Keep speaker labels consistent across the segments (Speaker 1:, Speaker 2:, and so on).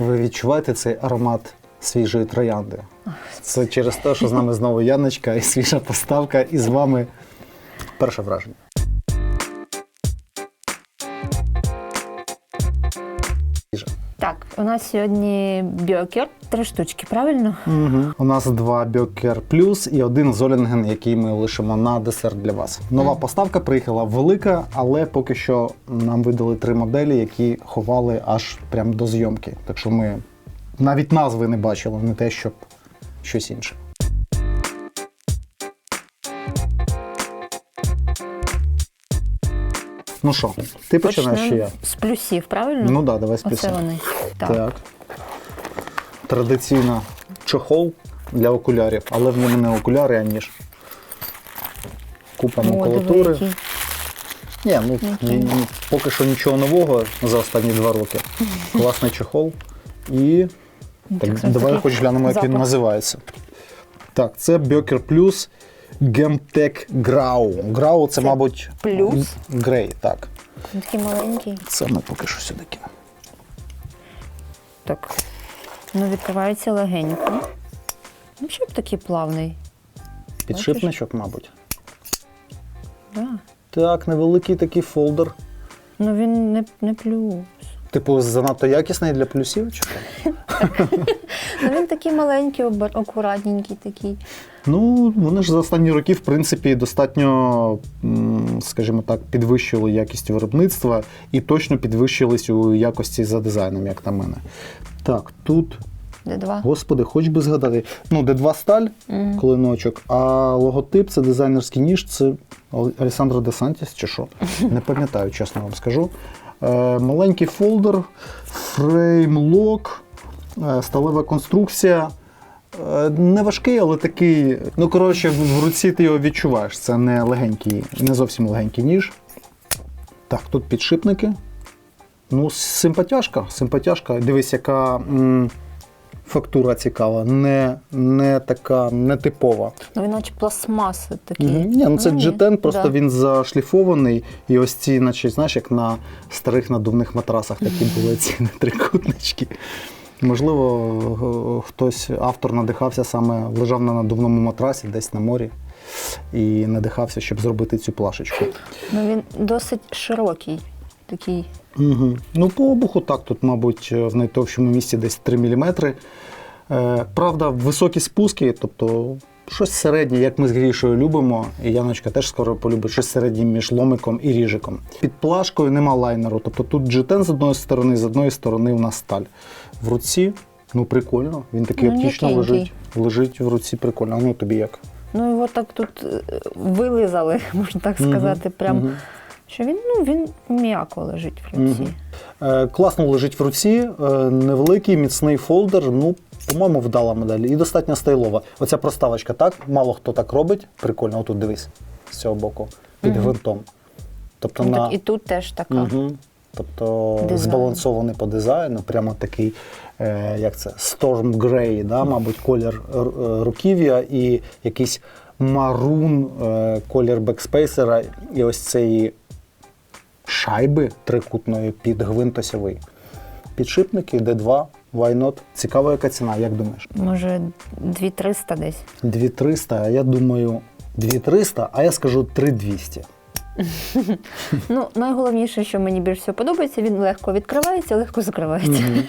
Speaker 1: Ви відчуваєте цей аромат свіжої троянди? Це через те, що з нами знову Яночка і свіжа поставка, і з вами перше враження.
Speaker 2: Так, у нас сьогодні бьокер, три штучки, правильно?
Speaker 1: Угу. У нас два Бьокер Плюс і один Золінген, який ми лишимо на десерт для вас. Нова поставка приїхала велика, але поки що нам видали три моделі, які ховали аж прям до зйомки. Так що ми навіть назви не бачили, не те, щоб щось інше. Ну що, ти починаєш чи я?
Speaker 2: з плюсів, правильно?
Speaker 1: Ну так, да, давай
Speaker 2: Оце
Speaker 1: списуємо.
Speaker 2: вони. Так.
Speaker 1: Так. Традиційно чохол для окулярів, але в ньому не окуляри, а ніж. Купа макулатури. Ні, ну ні, ні, поки що нічого нового за останні два роки. Класний чохол. І так,
Speaker 2: зразу
Speaker 1: давай хоч глянемо, як він називається. Так, це Böker Plus Gemtech Grau. Grau це, мабуть,
Speaker 2: плюс?
Speaker 1: грей, так.
Speaker 2: Він такий маленький.
Speaker 1: Це ми поки що сюди кинемо.
Speaker 2: Так. Ну, відкривається легенько. Ну, що б такий плавний.
Speaker 1: Підшипничок, мабуть.
Speaker 2: Да.
Speaker 1: Так, невеликий такий фолдер.
Speaker 2: Ну він не, не плюс.
Speaker 1: Типу, занадто якісний для плюсів? Чи що?
Speaker 2: Ну він такий маленький, обер- акуратненький такий.
Speaker 1: Ну, вони ж за останні роки, в принципі, достатньо, скажімо так, підвищили якість виробництва і точно підвищились у якості за дизайном, як на мене. Так, тут,
Speaker 2: Де два?
Speaker 1: господи, хоч би згадати. Ну, де два сталь,
Speaker 2: Мгм.
Speaker 1: клиночок, а логотип це дизайнерський ніж, це Ал- Александро де Сантіс чи що? Не пам'ятаю, чесно вам скажу. Е, маленький фолдер, фреймлок, е, сталева конструкція. Е, Не важкий, але такий. Ну, коротше, в руці ти його відчуваєш. Це не легенький, не зовсім легенький ніж. Так, тут підшипники. Ну, симпатяшка, симпатяшка. Дивись, яка м, фактура цікава, не, не така нетипова.
Speaker 2: Ну він наче пластмаси такі.
Speaker 1: Мгм. Ні, ну це G10, просто
Speaker 2: да.
Speaker 1: він зашліфований, і ось ці, наче, знаєш, як на старих надувних матрасах такі були ці трикутнички. Можливо, е, хтось, автор надихався саме, лежав на надувному матрасі десь на морі і надихався, щоб зробити цю плашечку.
Speaker 2: Ну він досить широкий. Такий.
Speaker 1: Угу. Ну, по обуху так, тут, мабуть, в найтовщому місці десь 3 мм. Е, правда, високі спуски, тобто щось середнє, як ми з Грішою любимо, і Яночка теж скоро полюбить щось середнє між ломиком і ріжиком. Під плашкою нема лайнеру, тобто тут джетен з одної сторони, з одної сторони у нас сталь. В руці, ну прикольно, він такий
Speaker 2: Ну,
Speaker 1: оптично
Speaker 2: м'якенький.
Speaker 1: лежить. Лежить в руці прикольно. А ну тобі як?
Speaker 2: Ну його так тут е, вилизали, можна так сказати. Прям,
Speaker 1: Мгм.
Speaker 2: що він, ну, він м'яко лежить в руці.
Speaker 1: Мгм. Е, класно лежить в руці, е, невеликий, міцний фолдер. Ну, по-моєму, вдала модель і достатньо стайлова. Оця проставочка, так? Мало хто так робить. Прикольно, отут дивись з цього боку, під
Speaker 2: Мгм.
Speaker 1: гвинтом. Тобто,
Speaker 2: Ну,
Speaker 1: на...
Speaker 2: так, і тут теж така.
Speaker 1: Угу. Тобто
Speaker 2: Дизайн.
Speaker 1: збалансований по дизайну, прямо такий, е, як це, Storm Grey, да, мабуть, колір е, руків'я і якийсь марун, е, колір бекспейсера, і ось цієї шайби трикутної під гвинтосявий. Підшипники D2, why not? Цікава, яка ціна, як думаєш?
Speaker 2: Може, 2300 десь.
Speaker 1: 2300, а я думаю, 2300, а я скажу 3200.
Speaker 2: Ну, найголовніше, що мені більше всього подобається, він легко відкривається, легко закривається.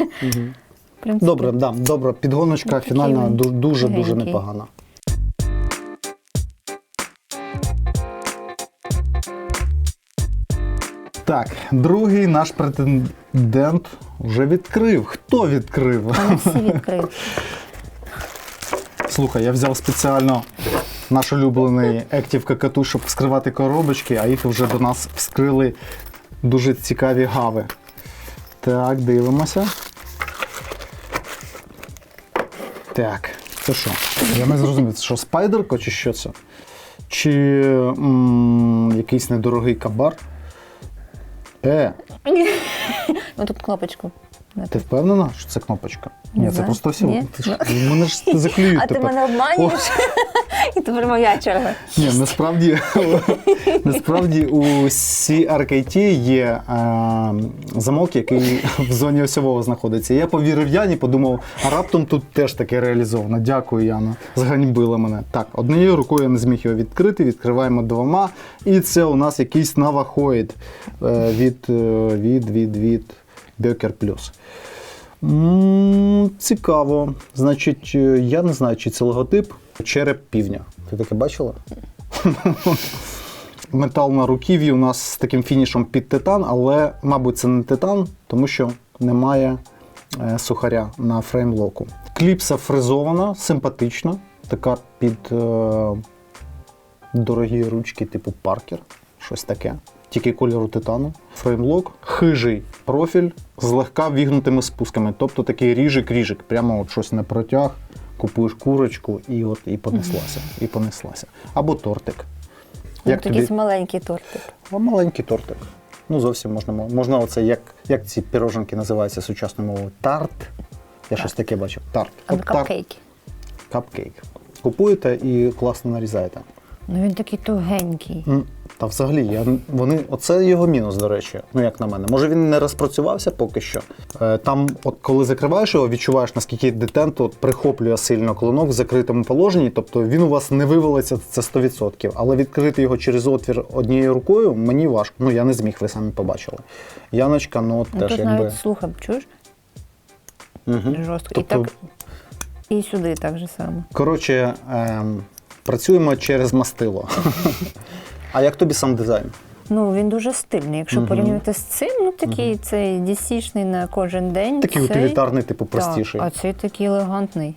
Speaker 2: В принципі,
Speaker 1: Добре, да, добре. Підгоночка
Speaker 2: такий
Speaker 1: фінальна
Speaker 2: він
Speaker 1: ду- дуже дуже
Speaker 2: легенький.
Speaker 1: непогана. Так, другий наш претендент вже відкрив. Хто відкрив?
Speaker 2: Вони всі відкриті.
Speaker 1: Слухай, я взяв спеціально наш улюблений Active Kakatu, щоб вскривати коробочки, а їх вже до нас вскрили дуже цікаві гави. Так, дивимося. Так, це що? Я не зрозумів, це що, спайдерко чи що це? Чи м, якийсь недорогий кабар? Е,
Speaker 2: Ну тут кнопочку
Speaker 1: Ти впевнена, що це кнопочка? Ні, це просто все.
Speaker 2: Ні?
Speaker 1: Ти ж, мене ж заклюють
Speaker 2: А ти мене обманюєш? І тепер моя черга.
Speaker 1: Ні, насправді, насправді у CRKT є е, замок, який в зоні осьового знаходиться. Я повірив Яні, подумав, а раптом тут теж таке реалізовано. Дякую, Яна. Зганьбила мене. Так, однією рукою я не зміг його відкрити, відкриваємо двома. І це у нас якийсь Navahoid е, від, е, від, від, від Бекер Плюс. Цікаво. Значить, е, я не знаю, чи це логотип череп півня. Ти таке бачила? Метал на руків'ї у нас з таким фінішом під титан, але, мабуть, це не титан, тому що немає е, сухаря на фреймлоку. Кліпса фрезована, симпатична, така під е, дорогі ручки, типу паркер, щось таке. Тільки кольору титану. Фреймлок, хижий профіль з легка вігнутими спусками. Тобто такий ріжик-ріжик, прямо от щось на протяг, купуєш курочку і от і понеслася. І понеслася. Або тортик.
Speaker 2: Ну,
Speaker 1: Як тобі?
Speaker 2: якийсь маленький тортик.
Speaker 1: А маленький тортик. Ну, зовсім можна. Можна оце, як, як ці піроженки називаються сучасною мовою? Тарт. Я щось таке бачив. Тарт.
Speaker 2: Або
Speaker 1: От тарт.
Speaker 2: капкейки.
Speaker 1: Капкейк. Купуєте і класно нарізаєте.
Speaker 2: Ну він такий тугенький.
Speaker 1: М, Та взагалі, я, вони, оце його мінус, до речі, ну як на мене. Може він не розпрацювався поки що. Е, там, от коли закриваєш його, відчуваєш, наскільки детент от, прихоплює сильно клинок в закритому положенні. Тобто він у вас не вивалиться, це 100%. Але відкрити його через отвір однією рукою мені важко. Ну я не зміг, ви самі побачили. Яночка, ну от
Speaker 2: Ну,
Speaker 1: теж
Speaker 2: тут
Speaker 1: якби.
Speaker 2: навіть слухай, чуєш?
Speaker 1: Мгм.
Speaker 2: Жорстко.
Speaker 1: Тобто-
Speaker 2: І так. І сюди так же само.
Speaker 1: Коротше, ем, працюємо через мастило. а як тобі сам дизайн?
Speaker 2: Ну, він дуже стильний. Якщо
Speaker 1: Мгм.
Speaker 2: порівнювати з цим, ну такий цей DC-шний на кожен день.
Speaker 1: Такий
Speaker 2: цей,
Speaker 1: утилітарний, типу, простіший.
Speaker 2: Так, а цей такий елегантний.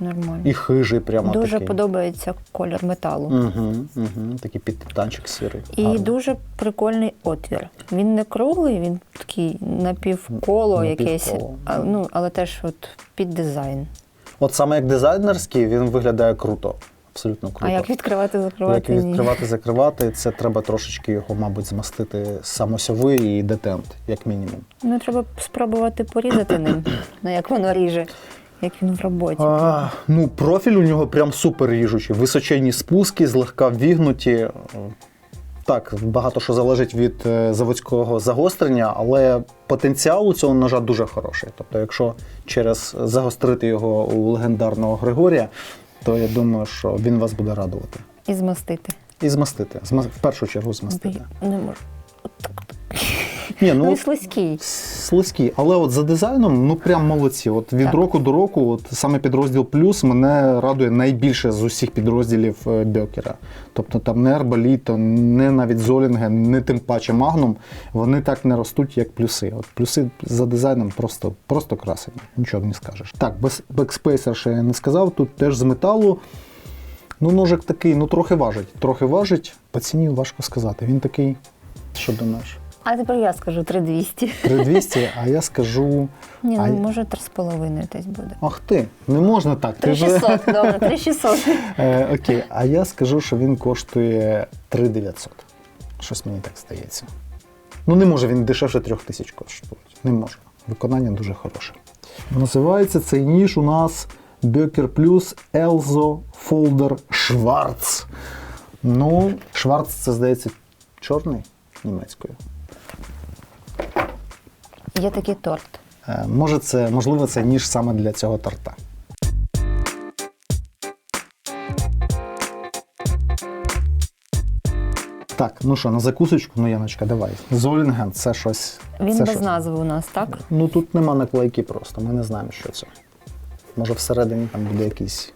Speaker 2: Нормально.
Speaker 1: І хижий прямо
Speaker 2: дуже
Speaker 1: такий.
Speaker 2: подобається колір металу.
Speaker 1: Угу, угу. Такий підтанчик сірий.
Speaker 2: І
Speaker 1: Гарний.
Speaker 2: дуже прикольний отвір. Він не круглий, він такий напівколо якесь, а, ну, але теж от під дизайн.
Speaker 1: От саме як дизайнерський, він виглядає круто. Абсолютно круто.
Speaker 2: А як відкривати, закривати?
Speaker 1: Як
Speaker 2: ні.
Speaker 1: відкривати, закривати, це треба трошечки його, мабуть, змастити самосьовий і детент, як мінімум.
Speaker 2: Ну, треба спробувати порізати ним, ну, як воно ріже, як він в роботі.
Speaker 1: А, ну, профіль у нього прям супер ріжучий. Височенні спуски, злегка вігнуті. Так, багато що залежить від е, заводського загострення, але потенціал у цього ножа дуже хороший. Тобто, якщо через загострити його у легендарного Григорія, то я думаю, що він вас буде радувати.
Speaker 2: І змастити.
Speaker 1: І змастити. Зма- В першу чергу змастити.
Speaker 2: Не можу.
Speaker 1: Ні,
Speaker 2: Ну,
Speaker 1: ну,
Speaker 2: слизький.
Speaker 1: Слизькі, але от за дизайном, ну прям молодці. От від
Speaker 2: Так.
Speaker 1: року до року, от саме підрозділ плюс мене радує найбільше з усіх підрозділів е, Бьокера. Тобто там не Арбаліто, не навіть Золінген, не тим паче Магнум. Вони так не ростуть, як плюси. От плюси за дизайном просто, просто красені, нічого не скажеш. Так, бекспейсер ще я не сказав. Тут теж з металу. Ну, ножик такий, ну трохи важить. Трохи важить. По ціні важко сказати. Він такий, що думаєш?
Speaker 2: А тепер я скажу 3200.
Speaker 1: 3200, а я скажу.
Speaker 2: Ні,
Speaker 1: А-
Speaker 2: ну може 3,5 десь буде.
Speaker 1: Ах ти, не можна так. Ти вже...
Speaker 2: 3600, добре, 3600.
Speaker 1: Е, окей, а я скажу, що він коштує 3900. Щось мені так здається. Ну, не може він дешевше 3000 коштувати. Не може. Виконання дуже хороше. Називається цей ніж у нас Böker Plus Elzo Folder Schwarz. Ну, Schwarz це, здається, чорний німецькою.
Speaker 2: Є такий торт.
Speaker 1: Е, Може, це, можливо, це ніж саме для цього торта. Так, ну що, на закусочку, ну Яночка, давай. Золінген, це щось.
Speaker 2: Він
Speaker 1: це
Speaker 2: без
Speaker 1: щось.
Speaker 2: назви у нас, так?
Speaker 1: Ну тут нема наклейки просто, ми не знаємо, що це. Може, всередині там буде якийсь.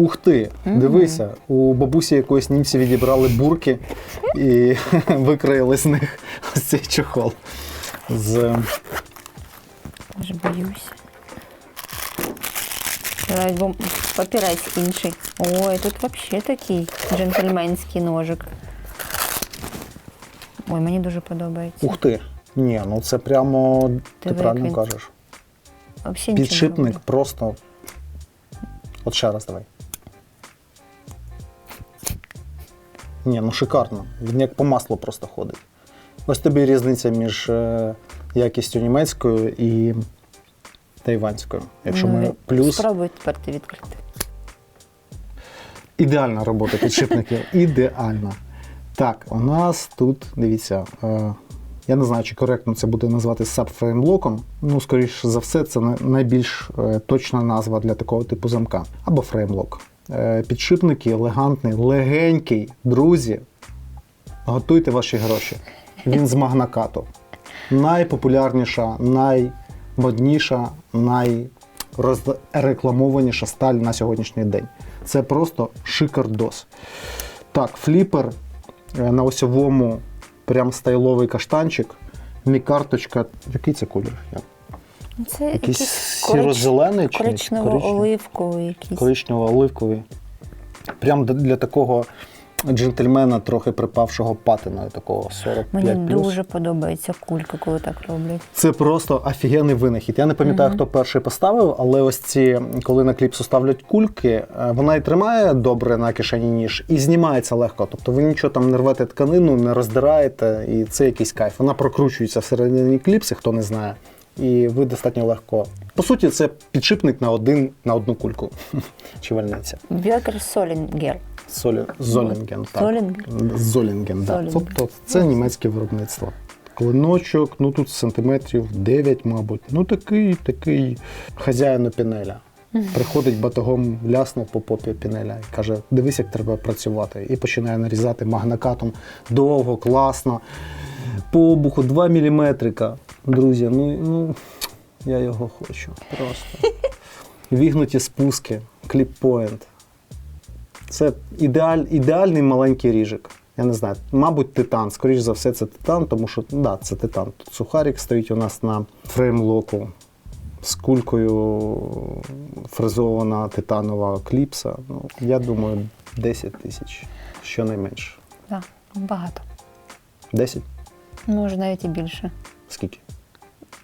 Speaker 1: Ух ти! Дивися, у бабусі якоїсь німці відібрали бурки і викроїли з них ось цей чохол. З
Speaker 2: Вже боюся. Навіть бо папірець інший. Ой, тут взагалі такий джентльменський ножик. Ой, мені дуже подобається.
Speaker 1: Ух ти! Ні, ну це прямо ти
Speaker 2: Диви,
Speaker 1: правильно кажеш.
Speaker 2: Взагалі
Speaker 1: Підшипник просто. От ще раз давай. Ні, ну шикарно. Він як по маслу просто ходить. Ось тобі різниця між е, якістю німецькою і тайванською. Якщо
Speaker 2: Ну,
Speaker 1: ми плюс
Speaker 2: Спробуй тепер ти відкрити.
Speaker 1: ідеальна робота підшипників. Ідеальна. Так, у нас тут, дивіться, е, я не знаю, чи коректно це буде назвати сабфреймлоком. Ну, скоріш за все, це найбільш е, точна назва для такого типу замка. Або фреймлок. Е, Підшипники елегантний, легенький. Друзі, готуйте ваші гроші. Він з магнакату. Найпопулярніша, наймодніша, найрекламованіша сталь на сьогоднішній день. Це просто шикардос. Так, фліпер е, на осьовому, прям стайловий каштанчик. Мікарточка. Який це колір? Як?
Speaker 2: Це
Speaker 1: Якийсь сіро-зелений чи
Speaker 2: коричнево-оливковий якийсь.
Speaker 1: коричнево-оливковий. Прям для такого джентльмена, трохи припавшого патиною, такого 45
Speaker 2: Мені дуже подобається кулька, коли так роблять.
Speaker 1: Це просто офігенний винахід. Я не пам'ятаю,
Speaker 2: Мгм.
Speaker 1: хто перший поставив, але ось ці, коли на кліпсу ставлять кульки, е, вона і тримає добре на кишені ніж, і знімається легко. Тобто ви нічого там не рвете тканину, не роздираєте, і це якийсь кайф. Вона прокручується всередині кліпси, хто не знає. І ви достатньо легко. По суті, це підшипник на один на одну кульку. Чи вальниця.
Speaker 2: Бьокер Солінгер.
Speaker 1: Солі... Золінген. Так.
Speaker 2: Золінгер?
Speaker 1: Золінген, да.
Speaker 2: Золінген.
Speaker 1: Тобто це німецьке виробництво. Клиночок, ну тут сантиметрів 9, мабуть. Ну такий, такий хазяїн пінеля. Приходить батогом, ляснув по попі пінеля і каже: дивись, як треба працювати. І починає нарізати магнакатом довго, класно. По обуху 2 мм. Друзі, ну, ну я його хочу. Просто. Вігнуті спуски, кліппоінт. Це ідеаль, ідеальний маленький ріжик. Я не знаю, мабуть, титан. Скоріше за все, це титан, тому що да, це титан. Тут сухарик стоїть у нас на фреймлоку з кулькою фрезована титанова кліпса. Ну, я думаю, 10 тисяч, щонайменше.
Speaker 2: Так, багато.
Speaker 1: 10?
Speaker 2: Може навіть і більше.
Speaker 1: Скільки?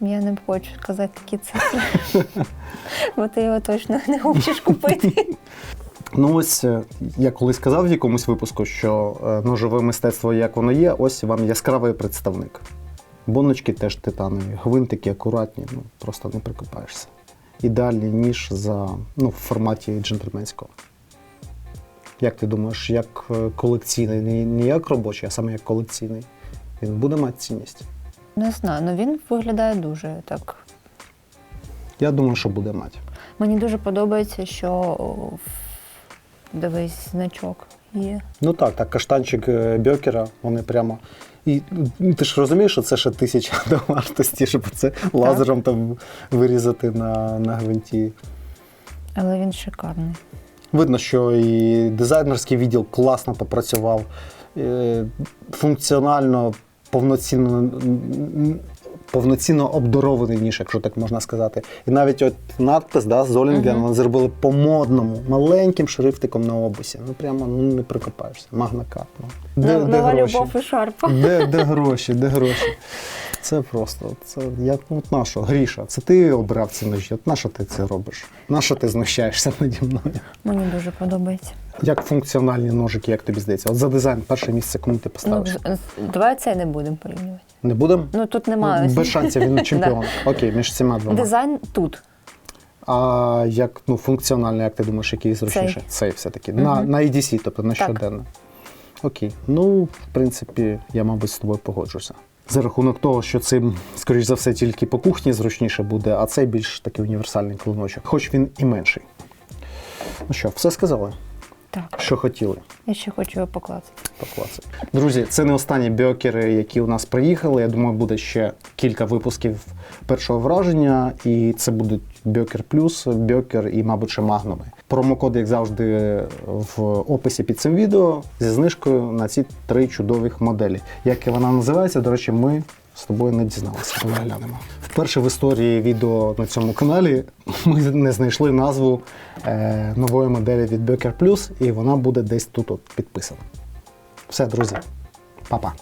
Speaker 2: Я не хочу сказати такі цифри. Бо ти його точно не хочеш купити.
Speaker 1: Ну ось е, я колись сказав в якомусь випуску, що е, ножове мистецтво, як воно є, ось вам яскравий представник. Боночки теж титанові, гвинтики акуратні, ну просто не прикопаєшся. Ідеальний ніж за, ну, в форматі джентльменського. Як ти думаєш, як е, колекційний, не як робочий, а саме як колекційний, він буде мати цінність?
Speaker 2: Не знаю, ну він виглядає дуже так.
Speaker 1: Я думаю, що буде мати.
Speaker 2: Мені дуже подобається, що дивись, значок є.
Speaker 1: Ну так, так, каштанчик е, Бьокера, вони прямо. І ну, ти ж розумієш, що це ще тисяча до вартості, щоб це лазером там вирізати на, на гвинті.
Speaker 2: Але він шикарний.
Speaker 1: Видно, що і дизайнерський відділ класно попрацював, е, функціонально, повноцінно, повноцінно обдарований ніж, якщо так можна сказати. І навіть от надпис да, Золінген
Speaker 2: Мгм.
Speaker 1: вони зробили по-модному, маленьким шрифтиком на обусі. Ну прямо ну, не прикопаєшся. Магнакат. Ну. Де, де
Speaker 2: Нова
Speaker 1: гроші?
Speaker 2: любов і шарпа.
Speaker 1: Де, де гроші, де гроші? Це просто, це як ну, от нащо? Гріша, це ти обрав ці ножі. От нащо ти це робиш? Нащо ти знущаєшся наді мною?
Speaker 2: Мені дуже подобається.
Speaker 1: Як функціональні ножики, як тобі здається? От за дизайн перше місце кому ти
Speaker 2: Ну,
Speaker 1: поставиш?
Speaker 2: з- давай це не будемо порівнювати.
Speaker 1: Не будемо?
Speaker 2: Ну тут немає.
Speaker 1: Без шансів він чемпіон. Окей, між цими двома.
Speaker 2: Дизайн тут.
Speaker 1: А як ну, функціонально, як ти думаєш, який зручніше? Цей все-таки. На, на EDC, тобто на щоденно. Окей. Ну, в принципі, я, мабуть, з тобою погоджуся. За рахунок того, що цим, скоріш за все, тільки по кухні зручніше буде, а цей більш такий універсальний клиночок, хоч він і менший. Ну що, все сказали,
Speaker 2: Так,
Speaker 1: що хотіли.
Speaker 2: я ще хочу його покласти.
Speaker 1: покласти. Друзі, це не останні бьокери, які у нас приїхали. Я думаю, буде ще кілька випусків першого враження, і це будуть Бьокер Плюс, Бьокер і, мабуть, ще магнуми. Промокод, як завжди, в описі під цим відео зі знижкою на ці три чудових моделі. Як вона називається, до речі, ми з тобою не дізналися. Давай глянемо. Вперше в історії відео на цьому каналі ми не знайшли назву е, нової моделі від Becker Plus, і вона буде десь тут от підписана. Все, друзі, па-па.